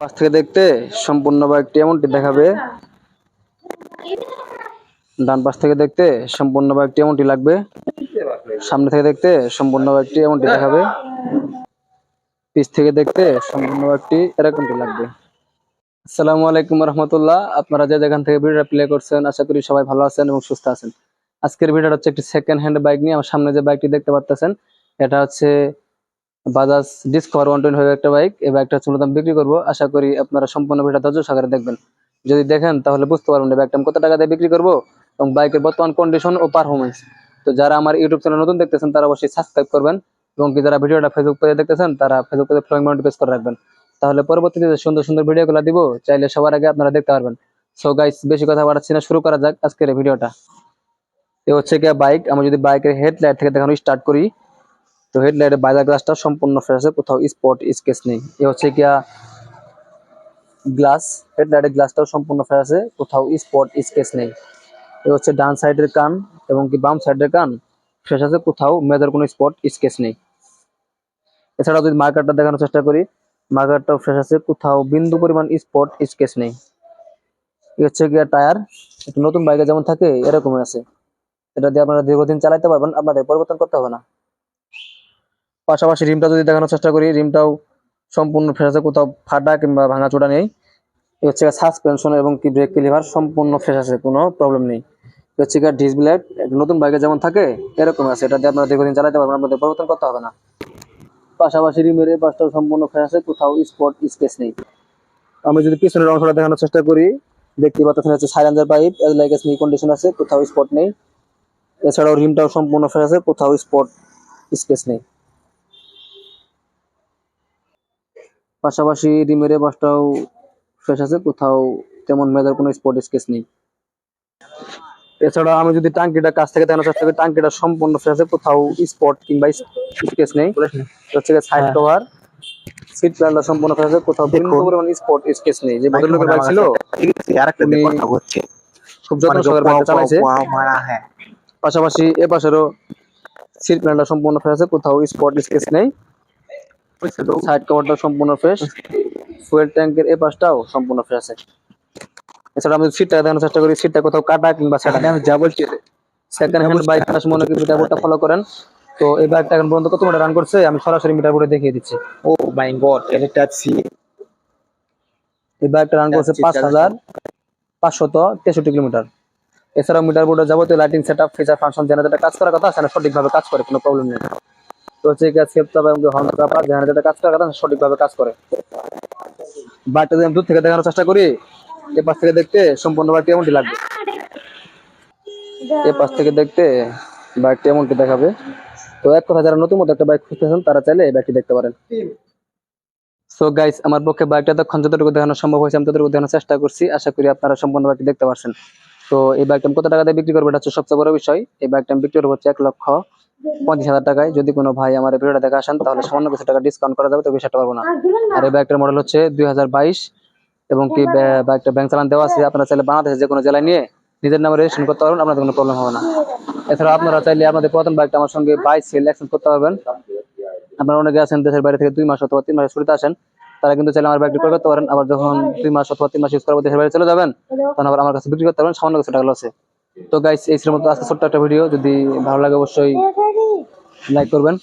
পাশ থেকে দেখতে সম্পূর্ণ বাইকটি এমনটি দেখাবে। ডান পাশ থেকে দেখতে সম্পূর্ণ বাইকটি এমনটি লাগবে। সামনে থেকে দেখতে সম্পূর্ণ বাইকটি এমনটি দেখাবে। পিছ থেকে দেখতে সম্পূর্ণ বাইকটি এরকমটি লাগবে। আসসালামু আলাইকুম রহমতুল্লাহ। আপনারা যে যেখান থেকে ভিডিওটা প্লে করছেন, আশা করি সবাই ভালো আছেন এবং সুস্থ আছেন। আজকের ভিডিওটা হচ্ছে একটি সেকেন্ড হ্যান্ড বাইক নিয়ে। আমার সামনে যে বাইকটি দেখতে পাচ্ছেন এটা হচ্ছে বাজাজ ডিসকভার ওয়ান টোয়েন্টি একটা বাইক এই বাইকটা মূলত আমি বিক্রি করব। আশা করি আপনারা সম্পূর্ণ ভিডিও ধৈর্য সাগরে দেখবেন। যদি দেখেন, তাহলে বুঝতে পারবেন বাইকটা আমি কত টাকা দিয়ে বিক্রি করব এবং বাইকের বর্তমান কন্ডিশন ও পারফরমেন্স তো যারা আমার ইউটিউব চ্যানেল নতুন দেখতেছেন, তারা অবশ্যই সাবস্ক্রাইব করবেন এবং কি যারা ভিডিওটা ফেসবুক পেজে দেখতেছেন, তারা ফেসবুক পেজে ফ্লোয়িং মাউন্ট পেজ করে রাখবেন। তাহলে পরবর্তীতে সুন্দর সুন্দর ভিডিওগুলো দিব, চাইলে সবার আগে আপনারা দেখতে পারবেন। সো গাইস বেশি কথা বাড়াচ্ছি না, শুরু করা যাক আজকের ভিডিওটা এ হচ্ছে কি বাইক আমি যদি বাইকের হেডলাইট থেকে দেখানো স্টার্ট করি তো হেডলাইটের বাইরের গ্লাসটা সম্পূর্ণ ফ্রেশ আছে, কোথাও স্পট স্কেচ নেই। এ হচ্ছে গিয়া গ্লাস হেডলাইটের গ্লাসটাও সম্পূর্ণ ফ্রেশ আছে, কোথাও স্পট স্কেচ নেই। এ হচ্ছে ডান সাইডের কান এবং কি বাম সাইডের কান ফ্রেশ আছে, কোথাও মেজার কোনো স্পট স্কেচ নেই। এছাড়াও যদি মার্কারটা দেখানোর চেষ্টা করি মার্কারটাও ফ্রেশ আছে, কোথাও বিন্দু পরিমাণ স্পট স্কেচ নেই। এ হচ্ছে গিয়া টায়ার একটু নতুন বাইকে যেমন থাকে, এরকমই আছে। এটা দিয়ে আপনারা দীর্ঘদিন চালাইতে পারবেন, আপনাদের পরিবর্তন করতে হবে না। পাশাপাশি রিমটা যদি দেখানোর চেষ্টা করি, রিমটাও সম্পূর্ণ ফ্রেশ আছে, কোথাও ফাটা কিংবা ভাঙাচোরা নেই। এই হচ্ছে সাসপেনশন এবং কি ব্রেক লিভার সম্পূর্ণ ফ্রেশ আছে, কোনো প্রবলেম নেই। হচ্ছে ডিস ব্লেড নতুন বাইকে যেমন থাকে এরকম আছে। এটা দিয়ে আপনারা দীর্ঘদিন চালাতে পারবেন, আপনাদের পরিবর্তন করতে হবে না। পাশাপাশি রিমের এই পাশটাও সম্পূর্ণ ফ্রেশ আছে, কোথাও স্পট স্পেস নেই। আমি যদি পিছনের অংশটা দেখানোর চেষ্টা করি দেখতে পাচ্ছেন হচ্ছে silencer pipe as like as condition আছে, কোথাও স্পট নেই। এছাড়াও রিমটাও সম্পূর্ণ ফ্রেশ আছে, কোথাও স্পট স্পেস নেই। পাশাপাশি রিমের বাসটাও ফ্রেশ আছে কোথাও তেমন মেজার কোনো স্পট স্কেচ নেই। এছাড়া আমি যদি টাঙ্কিটা কাছ থেকে দেখানোর চেষ্টা করি টাঙ্কিটা সম্পূর্ণ ফ্রেশ আছে কোথাও স্পট কিংবা স্কেচ নেই। হচ্ছে সাইড হ্যাঁ। কভার সিট প্ল্যানটা সম্পূর্ণ ফ্রেশ আছে কোথাও বিন্দু পরিমাণ স্পট স্কেচ নেই। যে ভদ্রলোকের বাইক ছিল আরেকটা উনি কথা হচ্ছে। খুব যত্ন সহকারে বাইকটা চালাইছে। হ্যাঁ। পাশাপাশি এ পাশেরও সিট প্ল্যানটা সম্পূর্ণ আছে কোথাও স্পট স্কেচ নেই। সাইড কভারটা সম্পূর্ণ ফ্রেশ ফুয়েল ট্যাঙ্কের এই পাশটাও সম্পূর্ণ ফ্রেশ আছে। এছাড়া আমি সিটটা দেখানোর চেষ্টা করি। সিটটা কোথাও কাটা কিংবা সেটা আমি যা বলছি সেকেন্ড হ্যান্ড বাইক মনে ফলো করেন। তো এই বাইকটা এখন পর্যন্ত কত মিটার রান করছে? আমি সরাসরি দেখিয়ে দিচ্ছি। ও মাই গড এটা টাচ সি এই বাইকটা রান করছে পাঁচ। হাজার পাঁচশত তেষট্টি কিলোমিটার। এছাড়াও মিটার বোর্ডে যাবতীয় lighting set up feature function generator কাজ করার কথা সেটা সঠিকভাবে কাজ করে কোনো প্রবলেম নেই। হচ্ছে গ্যাস জেনারেটর কাজ কথা সঠিকভাবে কাজ করে। বাইকটা যদি দূর থেকে দেখানোর চেষ্টা করি, এ পাশ থেকে দেখতে সম্পূর্ণ বাইকটি এমনটি লাগবে। এ পাশ থেকে দেখতে বাইকটি এমনটি দেখাবে। তো এক কথা, যারা নতুন মতো একটা বাইক খুঁজতেছেন তারা চাইলে এই বাইকটি দেখতে পারেন। সো গাইস আমার পক্ষে বাইকটা তখন যতটুকু দেখানো সম্ভব হয়েছে, আমি ততটুকু দেখানোর চেষ্টা করছি। আশা করি আপনারা সম্পূর্ণ বাইকটি দেখতে পারছেন। তো এই আমি কত টাকা দিয়ে বিক্রি করব এটা হচ্ছে সবচেয়ে বড় বিষয়। এই বাইকটা আমি বিক্রি করব হচ্ছে এক লক্ষ পঁচিশ হাজার টাকায়। যদি কোনো ভাই আমার এই ভিডিওটা দেখে আসেন, তাহলে সামান্য কিছু টাকা ডিসকাউন্ট করা যাবে, তো একটা পারব না। আর এই বাইকটার মডেল হচ্ছে দুই হাজার বাইশ। এবং কি ব্যা- বাইকটা ব্যাংক চালান দেওয়া আছে, আপনারা চাইলে বাংলাদেশে যে কোনো জেলায় নিয়ে নিজের নামে রেজিস্ট্রেশন করতে পারবেন, আপনাদের কোনো প্রবলেম হবে না। এছাড়া আপনারা চাইলে আপনাদের পুরাতন বাইকটা আমার সঙ্গে বাই সেল করতে পারবেন। আপনারা অনেকে আছেন, দেশের বাইরে থেকে দুই মাস অথবা তিন মাসের শুরুতে আসেন তারা কিন্তু চাইলে আমার বিক্রি করতে পারেন। আবার যখন দুই মাস অথবা তিন মাস ইউজ করার দেশের বাইরে চলে যাবেন, তখন আবার আমার কাছে বিক্রি করতে পারেন। সামান্য কিছু টাকা লসে তো গাইস এই ছিল মতো আজকে ছোট্ট একটা ভিডিও যদি ভালো লাগে অবশ্যই লাইক করবেন।